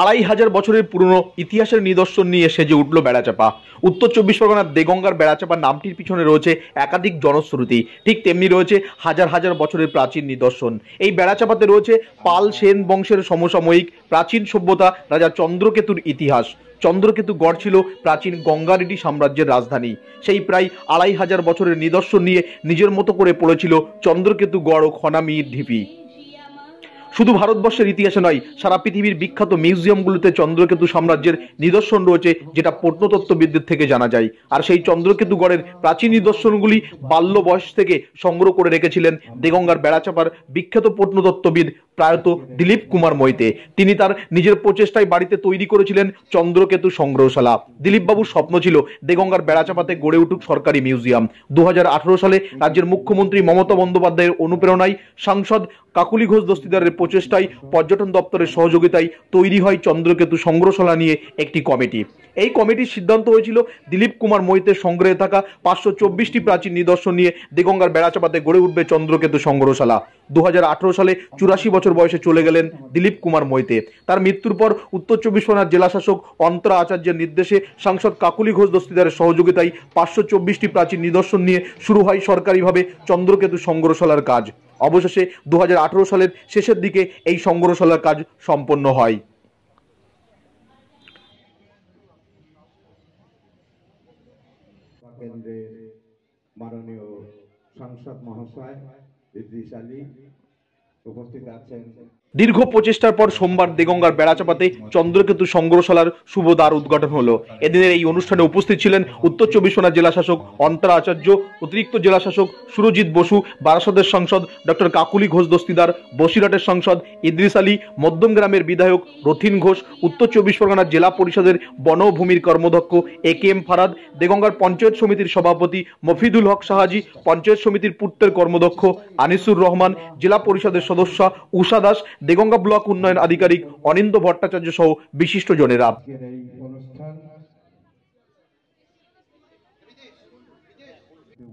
আড়াই হাজার বছরের পুরনো ইতিহাসের নিদর্শন নিয়ে সেজে উঠল বেড়াচাপা। উত্তর চব্বিশ পরগনার দেগঙ্গার বেড়াচাপা নামটির পিছনে রয়েছে একাধিক জনশ্রুতি। ঠিক তেমনি রয়েছে হাজার হাজার বছরের প্রাচীন নিদর্শন। এই বেড়াচাপাতে রয়েছে পাল সেন বংশের সমসাময়িক প্রাচীন সভ্যতা, রাজা চন্দ্রকেতুর ইতিহাস। চন্দ্রকেতু গড় ছিল প্রাচীন গঙ্গারেডি সাম্রাজ্যের রাজধানী। সেই প্রায় আড়াই হাজার বছরের নিদর্শন নিয়ে নিজের মতো করে পড়েছিল চন্দ্রকেতু গড় ও খনামির ঢিপি। শুধু ভারতবর্ষের ইতিহাসে নয়, সারা পৃথিবীর বিখ্যাত মিউজিয়ামগুলোতে চন্দ্রকেতু সাম্রাজ্যের নিদর্শন রয়েছে, যেটা প্রত্নতত্ত্ববিদদের থেকে জানা যায়। আর সেই চন্দ্রকেতু গড়ের প্রাচীন নিদর্শনগুলি বাল্য বয়স থেকে সংগ্রহ করে রেখেছিলেন দেগঙ্গার বেড়াচাপার বিখ্যাত প্রত্নতত্ত্ববিদ প্রায়ত দিলীপ কুমার মৈতে। তিনি তার নিজের প্রচেষ্টায় বাড়িতে তৈরি করেছিলেন চন্দ্রকেতু সংগ্রহশালা। দিলীপ বাবুর স্বপ্ন ছিল দেগঙ্গার বেড়াচাপাতে গড়ে উঠুক সরকারি মিউজিয়াম। দু হাজার আঠারো সালে রাজ্যের মুখ্যমন্ত্রী মমতা বন্দ্যোপাধ্যায়ের অনুপ্রেরণায় সাংসদ কাকুলি ঘোষ দস্তিদারের প্রচেষ্টায় পর্যটন দপ্তরের সহযোগিতায় তৈরি হয় চন্দ্রকেতু সংগ্রহশালা নিয়ে একটি কমিটি। এই কমিটির সিদ্ধান্ত হয়েছিল দিলীপ কুমার মৈতের সংগ্রহে থাকা পাঁচশো চব্বিশটি প্রাচীন নিদর্শন নিয়ে দেগঙ্গার বেড়াচাপাতে গড়ে উঠবে চন্দ্রকেতু সংগ্রহশালা। দু হাজার আঠারো সালে চুরাশি বছর বয়সে চলে গেলেন দিলীপ কুমার মৈতে তার মৃত্যুর পর উত্তর চব্বিশ পরগনার জেলাশাসক অন্তরা আচার্যের নির্দেশে সাংসদ কাকুলি ঘোষ দস্তিদারের সহযোগিতায় পাঁচশো চব্বিশটি প্রাচীন নিদর্শন নিয়ে শুরু হয় সরকারিভাবে চন্দ্রকেতু সংগ্রহশালার কাজ। অবশেষে দু হাজার আঠেরো সালের শেষের দিকে এই সংগ্রহশালার কাজ সম্পন্ন হয়। কেন্দ্রের মাননীয় সাংসদ মহাশয় ইদ্রিস আলী উপস্থিত আছেন। দীর্ঘ প্রচেষ্টার পর সোমবার দেগঙ্গার বেড়াচাপাতে চন্দ্রকেতু সংগ্রহশালার শুভ দ্বার উদ্ঘাটন হলো। এদিনের এই অনুষ্ঠানে উপস্থিত ছিলেন উত্তর চব্বিশ পরগনা জেলা শাসক অন্তরা আচার্য, অতিরিক্ত জেলা শাসক সুরজিৎ বসু, বারাসতের সাংসদ ডক্টর কাকুলি ঘোষ দস্তিদার, বসিরহাটের সাংসদ ইদ্রিস আলী মধ্যমগ্রামের বিধায়ক রথিন ঘোষ, উত্তর চব্বিশ পরগনার জেলা পরিষদের বনভূমির কর্মদক্ষ এ কে এম ফারাদ, দেগঙ্গার পঞ্চায়েত সমিতির সভাপতি মফিদুল হক সাহাজি, পঞ্চায়েত সমিতির পূর্তের কর্মদক্ষ আনিসুর রহমান, জেলা পরিষদের সদস্য উষা দাস দেগঙ্গা ব্লক উন্নয়ন আধিকারিক অনিন্দ ভট্টাচার্য সহ বিশিষ্ট জনেরা আজকের এই অনুষ্ঠান উপস্থিত হয়েছেন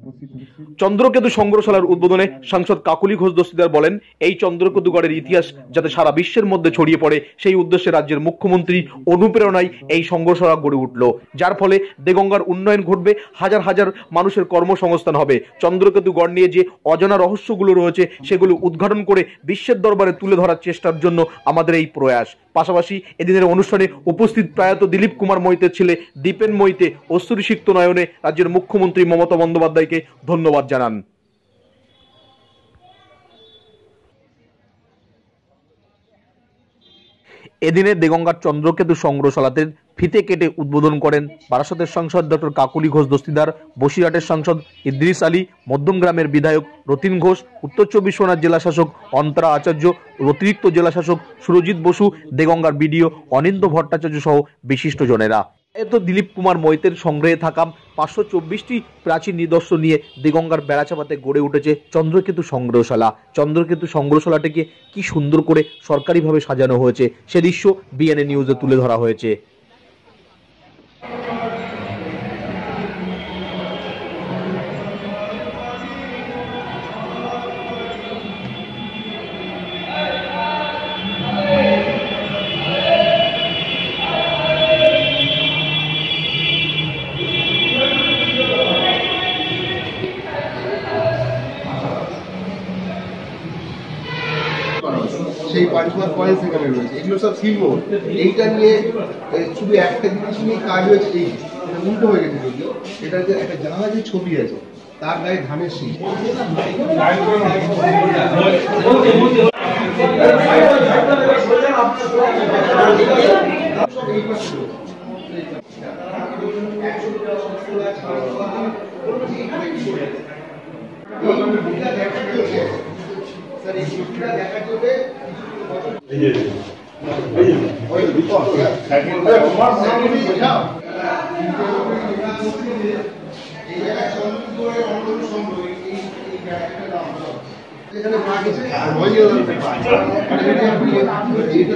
চন্দ্রকেতু সংগ্রহশালার উদ্বোধনে সাংসদ কাকুলি ঘোষ দস্তিদার বলেন, এই চন্দ্রকেতু গড়ের ইতিহাস যাতে সারা বিশ্বের মধ্যে ছড়িয়ে পড়ে, সেই উদ্দেশ্যে রাজ্যের মুখ্যমন্ত্রী অনুপ্রেরণায় এই সংগ্রহশালা গড়ে উঠল। যার ফলে দেগঙ্গার উন্নয়ন ঘটবে, হাজার হাজার মানুষের কর্মসংস্থান হবে। চন্দ্রকেতু গড় নিয়ে যে অজানা রহস্যগুলো রয়েছে, সেগুলো উদ্ঘাটন করে বিশ্বের দরবারে তুলে ধরার চেষ্টার জন্য আমাদের এই প্রয়াস। পাশাপাশি এদিনের অনুষ্ঠানে উপস্থিত প্রয়াত দিলীপ কুমার মৈতের ছেলে দীপেন মৈতে অস্তুরিসিক্ত নয়নে রাজ্যের মুখ্যমন্ত্রী মমতা বন্দ্যোপাধ্যায়কে ধন্যবাদ জানান। এদিনে দেগঙ্গার চন্দ্রকেতু সংগ্রহশালাতে ফিতে কেটে উদ্বোধন করেন বারাসতের সাংসদ ডক্টর কাকুলি ঘোষ দস্তিদার, বসিরহাটের সাংসদ ইদ্রিস আলী মধ্যমগ্রামের বিধায়ক রতিন ঘোষ, উত্তর চব্বিশ পরগনার জেলাশাসক অন্তরা আচার্য, অতিরিক্ত জেলাশাসক সুরজিৎ বসু, দেগঙ্গার বিডিও অনিন্দ ভট্টাচার্য সহ বিশিষ্ট জনেরা। এত দিলীপ কুমার মৈতের সংগ্রহে থাকা পাঁচশো চব্বিশটি প্রাচীন নিদর্শন নিয়ে দিগঙ্গার বেড়াচাপাতে গড়ে উঠেছে চন্দ্রকেতু সংগ্রহশালা। চন্দ্রকেতু সংগ্রহশালাটিকে কি সুন্দর করে সরকারিভাবে সাজানো হয়েছে, সে দৃশ্য বিএনএ নিউজে তুলে ধরা হয়েছে। সেই পাঁচ মাস পরে সেখানে রয়েছে এগুলো সব শিল্প এইটা নিয়ে শুধু একটা জিনিস নিয়ে কাজ হয়েছে, এই উল্টো হয়ে গেছে যদিও। এটা যে একটা জাহাজের ছবি আছে, তার গায়ে ধানের শীষ সব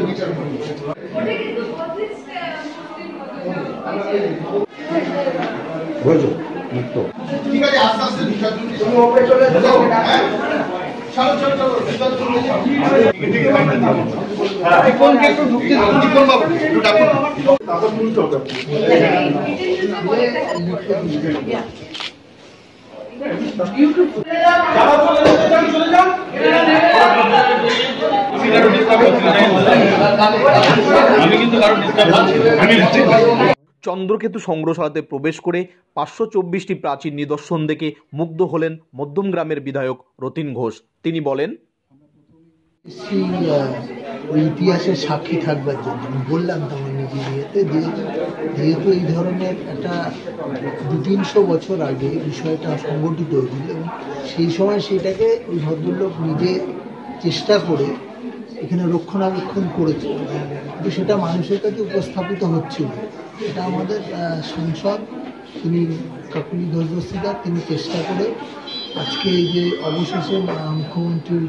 বিচার ঠিক আছে আস্তে আস্তে বিচার করুন। তুমি ওপরে চলে চন্দ্রকেতু সংগ্রহশালাতে প্রবেশ করে পাঁচশো চব্বিশটি প্রাচীন নিদর্শন দেখে মুগ্ধ হলেন মধ্যম গ্রামের বিধায়ক রতিন ঘোষ। তিনি বলেন ইতিহাসের সাক্ষী থাকবার জন্য আমি বললাম তো আমার নিজের ইয়েতে যেহেতু এই ধরনের একটা দু তিনশো বছর আগে বিষয়টা সংগঠিত হয়েছিল এবং সেই সময় সেটাকে ওই ভদ্রলোক নিজে চেষ্টা করে এখানে রক্ষণাবেক্ষণ করেছে। কিন্তু সেটা মানুষের কাছে উপস্থাপিত হচ্ছিল এটা আমাদের সাংসদ, তিনি কাকুলি ঘোষবস্তিদার তিনি চেষ্টা করে আজকে এই যে অবশেষে মুখ্যমন্ত্রীর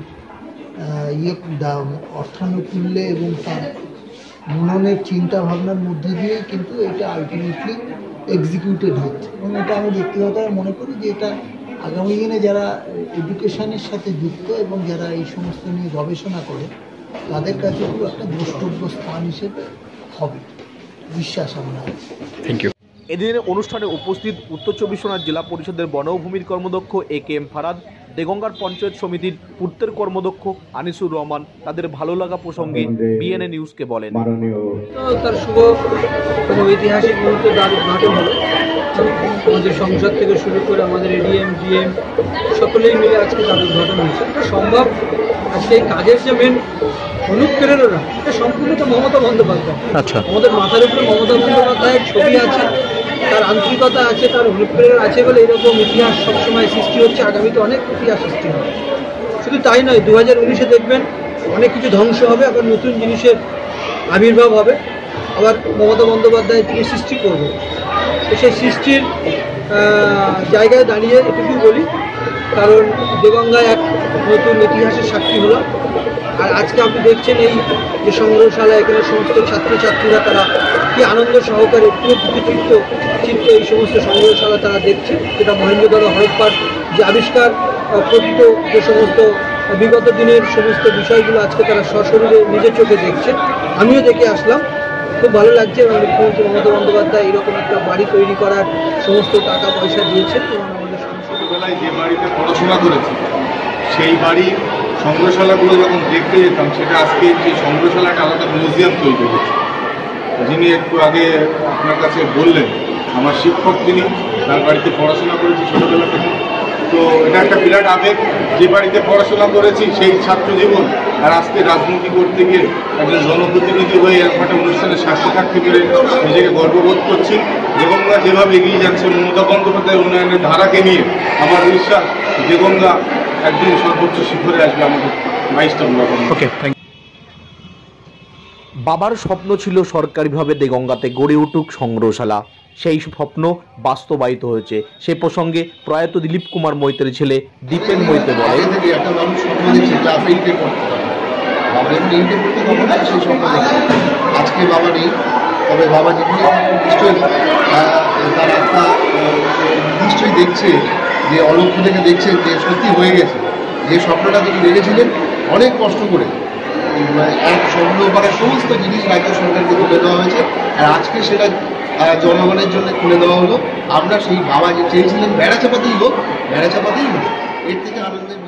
ইয়ে অর্থানুকূল্যে এবং তার মননের চিন্তা ভাবনার মধ্যে দিয়ে কিন্তু এটা আলটিমেটলি এক্সিকিউটেড হচ্ছে। এবং এটা আমি ব্যক্তিগতভাবে মনে করি যে এটা আগামী দিনে যারা এডুকেশনের সাথে যুক্ত এবং যারা এই সমস্ত নিয়ে গবেষণা করে, তাদের কাছে খুব একটা দ্রষ্টব্য স্থান হিসেবে হবে। বিশ্বাস আমরা থ্যাংক ইউ এদিনের অনুষ্ঠানে উপস্থিত উত্তর চব্বিশ পরগনা জেলা পরিষদের বনভূমির কর্মদক্ষ এ কে এম ফারাদ দেগঙ্গার পঞ্চায়েত সমিতির পূর্তের কর্মদক্ষ আনিসুর রহমান তাদের ভালো লাগা প্রসঙ্গে বিএনএ নিউজকে বলেন। মাননীয় তার শুভ কোনো ঐতিহাসিক মুহূর্তে হলো। আমাদের সংসদ থেকে শুরু করে আমাদের এডিএম ডিএম সকলেই মিলে আজকে তাদের উদ্ঘাটন হয়েছে। এটা সম্ভব? আজকে এই কাজের যে মেন অনুপ্রেরণা এটা সম্পূর্ণ তো মমতা বন্দ্যোপাধ্যায়। আচ্ছা। আমাদের মাথার উপরে মমতা বন্দ্যোপাধ্যায়ের ছবি আছে তার আন্তরিকতা আছে তার অনুপ্রেরণা আছে বলে এরকম ইতিহাস সবসময় সৃষ্টি হচ্ছে। আগামীতে অনেক ইতিহাস সৃষ্টি হবে। শুধু তাই নয় দু হাজার উনিশে দেখবেন অনেক কিছু ধ্বংস হবে আবার নতুন জিনিসের আবির্ভাব হবে। আবার মমতা বন্দ্যোপাধ্যায় তিনি সৃষ্টি করবে? সেই সৃষ্টির জায়গায় দাঁড়িয়ে এটুকু বলি, কারণ দেগঙ্গায় এক নতুন ইতিহাসের সাক্ষী হলো। আর আজকে আপনি দেখছেন এই যে সংগ্রহশালা, এখানে সমস্ত ছাত্রছাত্রীরা তারা কি আনন্দ সহকারে, পুরো চিত্র এই সমস্ত সংগ্রহশালা তারা দেখছে। যেটা মহেন্দ্রগড় হরপ্পার যে আবিষ্কার প্রকৃত যে সমস্ত বিগত দিনের সমস্ত বিষয়গুলো আজকে তারা সশরীরে নিজের চোখে দেখছে। আমিও দেখে আসলাম। খুব ভালো লাগছে এবং মুখ্যমন্ত্রী মমতা বন্দ্যোপাধ্যায় এরকম একটা বাড়ি তৈরি করার সমস্ত টাকা পয়সা দিয়েছেন এবং আমাদের ছোটবেলায় যে বাড়িতে পড়াশোনা করেছি, সেই বাড়ির সংগ্রহশালাগুলো যখন দেখতে যেতাম, সেটা আজকে সেই সংগ্রহশালাটা আলাদা মিউজিয়াম তৈরি হয়েছে। যিনি একটু আগে আপনার কাছে বললেন, আমার শিক্ষক তিনি, তার বাড়িতে পড়াশোনা করেছি ছোটোবেলা থেকে। তো এটা একটা বিরাট আবেগ। যে বাড়িতে পড়াশোনা করেছি সেই ছাত্র জীবন আর আজকে রাজনীতি করতে গিয়ে একজন জনপ্রতিনিধি হয়ে একটা অনুষ্ঠানে সাক্ষী থাকতে পেরে নিজেকে গর্ববোধ করছি দেগঙ্গা যেভাবে এগিয়ে যাচ্ছে মমতা বন্দ্যোপাধ্যায়ের উন্নয়নের ধারাকে নিয়ে আমার বিশ্বাস দেগঙ্গা একদিন সর্বোচ্চ শিখরে আসবে আমাদের বাইশটা ওকে থ্যাংক বাবার স্বপ্ন ছিল সরকারিভাবে দেগঙ্গাতে গড়ে উঠুক সংগ্রহশালা। সেই স্বপ্ন বাস্তবায়িত হয়েছে। সে প্রসঙ্গে প্রয়াত দিলীপ কুমার মৈতের ছেলে দীপেন মৈতে স্বপ্ন স্বপ্ন দেখছে। আজকে বাবা নেই তবে বাবা তার একটা নিশ্চয়ই দেখছে যে অলক্ষ থেকে দেখছে যে সত্যি হয়ে গেছে। যে স্বপ্নটা তিনি দেখেছিলেন অনেক কষ্ট করে। উম, এক সংগ্রহ করার সমস্ত জিনিস রাজ্য সরকারকে দেওয়া হয়েছে। আর আজকে সেটা জনগণের জন্য খুলে দেওয়া হলো। আমরা সেই বাবা যে চেয়েছিলেন বেড়া চাপাতেই হোক বেড়া চাপাতেই হোক এর থেকে আনন্দের